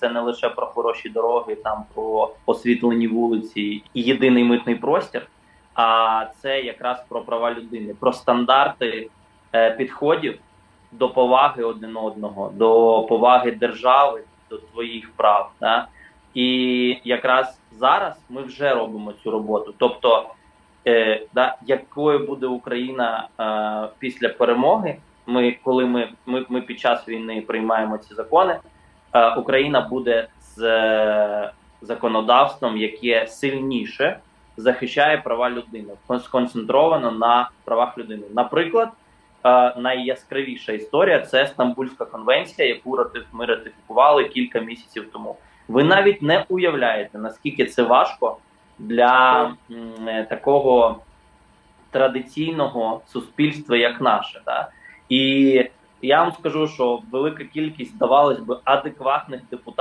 це не лише про хороші дороги, там про освітлені вулиці і єдиний митний простір, а це якраз про права людини, про стандарти е, підходів до поваги один одного, до поваги держави, до своїх прав. Да? І якраз зараз ми вже робимо цю роботу. Тобто, е, да, якою буде Україна е, після перемоги, ми, коли ми, ми, ми під час війни приймаємо ці закони, Україна буде з е, законодавством, яке сильніше захищає права людини, сконцентровано на правах людини. Наприклад, е, найяскравіша історія це Стамбульська конвенція, яку ми ратифікували кілька місяців тому. Ви навіть не уявляєте, наскільки це важко для е, такого традиційного суспільства, як наше. Да? І я вам скажу, що велика кількість, здавалось би, адекватних депутатів.